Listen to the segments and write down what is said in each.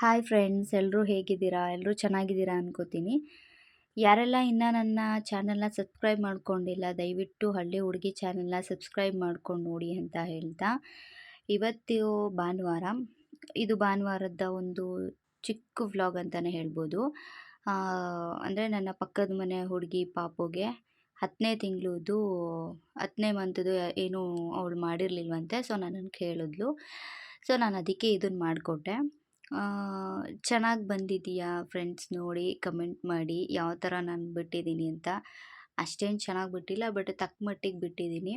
Hi friends ಎಲ್ಲರೂ ಹೇಗಿದ್ದೀರಾ? ಎಲ್ಲರೂ ಚೆನ್ನಾಗಿದ್ದೀರಾ? ಅನ್ಕೋತೀನಿ. ಯಾರೆಲ್ಲ ಇನ್ನೂ ನನ್ನ ಚಾನಲ್ನ ಸಬ್ಸ್ಕ್ರೈಬ್ ಮಾಡ್ಕೊಂಡಿಲ್ಲ, ದಯವಿಟ್ಟು ಹಳ್ಳಿ ಹುಡುಗಿ ಚಾನಲ್ನ ಸಬ್ಸ್ಕ್ರೈಬ್ ಮಾಡ್ಕೊಂಡು ನೋಡಿ ಅಂತ ಹೇಳ್ತಾ. ಇವತ್ತು ಭಾನುವಾರ, ಇದು ಭಾನುವಾರದ ಒಂದು ಚಿಕ್ಕ ವ್ಲಾಗ್ ಅಂತಲೇ ಹೇಳ್ಬೋದು. ಅಂದರೆ ನನ್ನ ಪಕ್ಕದ ಮನೆ ಹುಡುಗಿ ಪಾಪುಗೆ ಹತ್ತನೇ ತಿಂಗಳದು ಹತ್ತನೇ ಮಂತದು ಏನೂ ಅವಳು ಮಾಡಿರಲಿಲ್ವಂತೆ ಸೊ ನಾನು ಕೇಳಿದ್ಲು. ಸೊ ನಾನು ಅದಕ್ಕೆ ಇದನ್ನು ಮಾಡಿಕೊಟ್ಟೆ. ಚೆನ್ನಾಗಿ ಬಂದಿದೆಯಾ ಫ್ರೆಂಡ್ಸ್ ನೋಡಿ ಕಮೆಂಟ್ ಮಾಡಿ, ಯಾವ ಥರ ನಾನು ಬಿಟ್ಟಿದ್ದೀನಿ ಅಂತ. ಅಷ್ಟೇನು ಚೆನ್ನಾಗಿ ಬಿಟ್ಟಿಲ್ಲ ಬಟ್ ತಕ್ಕ ಮಟ್ಟಿಗೆ ಬಿಟ್ಟಿದ್ದೀನಿ.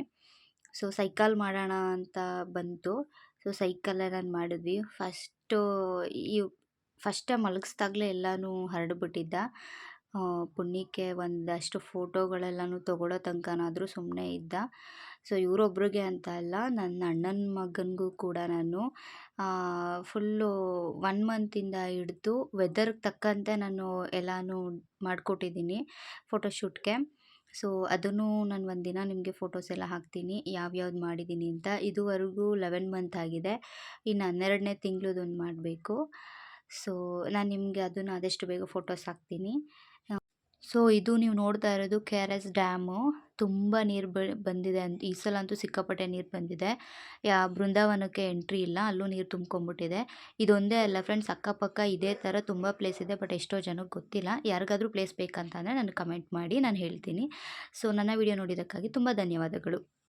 ಸೊ ಸೈಕಲ್ ಮಾಡೋಣ ಅಂತ ಬಂತು. ಸೊ ಸೈಕಲ್ಲೇ ನಾನು ಮಾಡಿದ್ವಿ. ಫಸ್ಟು ಈ ಫಸ್ಟೇ ಮಲಗಿಸ್ದಾಗಲೇ ಎಲ್ಲನೂ ಹರಡ್ಬಿಟ್ಟಿದ್ದ. ಪುಣ್ಯಕ್ಕೆ ಒಂದಷ್ಟು ಫೋಟೋಗಳೆಲ್ಲನೂ ತೊಗೊಳೋ ತನಕನಾದರೂ ಸುಮ್ಮನೆ ಇದ್ದ. ಸೊ, ಇವರೊಬ್ರಿಗೆ ಅಂತ ಅಲ್ಲ, ನನ್ನ ಅಣ್ಣನ ಮಗನಿಗೂ ಕೂಡ ನಾನು ಫುಲ್ಲು ಒನ್ ಮಂತಿಂದ ಹಿಡಿದು ವೆದರ್ಗೆ ತಕ್ಕಂತೆ ನಾನು ಎಲ್ಲನೂ ಮಾಡಿಕೊಟ್ಟಿದ್ದೀನಿ ಫೋಟೋಶೂಟ್ಗೆ ಸೊ, ಅದನ್ನು ನಾನು ಒಂದಿನ ನಿಮಗೆ ಫೋಟೋಸ್ ಎಲ್ಲ ಹಾಕ್ತೀನಿ, ಯಾವ್ಯಾವ್ದು ಮಾಡಿದ್ದೀನಿ ಅಂತ. ಇದುವರೆಗೂ ಲೆವೆನ್ ಮಂತ್ ಆಗಿದೆ. ಇನ್ನು ಹನ್ನೆರಡನೇ ತಿಂಗಳದೊಂದು ಮಾಡಬೇಕು. ಸೊ ನಾನು ನಿಮಗೆ ಅದನ್ನು ಆದಷ್ಟು ಬೇಗ ಫೋಟೋಸ್ ಹಾಕ್ತೀನಿ. ಸೊ ಇದು ನೀವು ನೋಡ್ತಾ ಇರೋದು ಕೆ ಆರ್ ಎಸ್ ಡ್ಯಾಮು ತುಂಬ ನೀರು ಬಂದಿದೆ ಅಂತ, ಈ ಸಲ ಅಂತೂ ಸಿಕ್ಕಾಪಟ್ಟೆ ನೀರು ಬಂದಿದೆ. ಯಾ, ಬೃಂದಾವನಕ್ಕೆ ಎಂಟ್ರಿ ಇಲ್ಲ, ಅಲ್ಲೂ ನೀರು ತುಂಬ್ಕೊಂಬಿಟ್ಟಿದೆ ಇದೊಂದೇ ಅಲ್ಲ ಫ್ರೆಂಡ್ಸ್ ಅಕ್ಕಪಕ್ಕ ಇದೇ ಥರ ತುಂಬ ಪ್ಲೇಸ್ ಇದೆ ಬಟ್ ಎಷ್ಟೋ ಜನಕ್ಕೆ ಗೊತ್ತಿಲ್ಲ. ಯಾರಿಗಾದರೂ ಪ್ಲೇಸ್ ಬೇಕಂತಂದರೆ ನನಗೆ ಕಮೆಂಟ್ ಮಾಡಿ ನಾನು ಹೇಳ್ತೀನಿ. ಸೊ ನನ್ನ ವಿಡಿಯೋ ನೋಡಿದ್ದಕ್ಕಾಗಿ ತುಂಬ ಧನ್ಯವಾದಗಳು.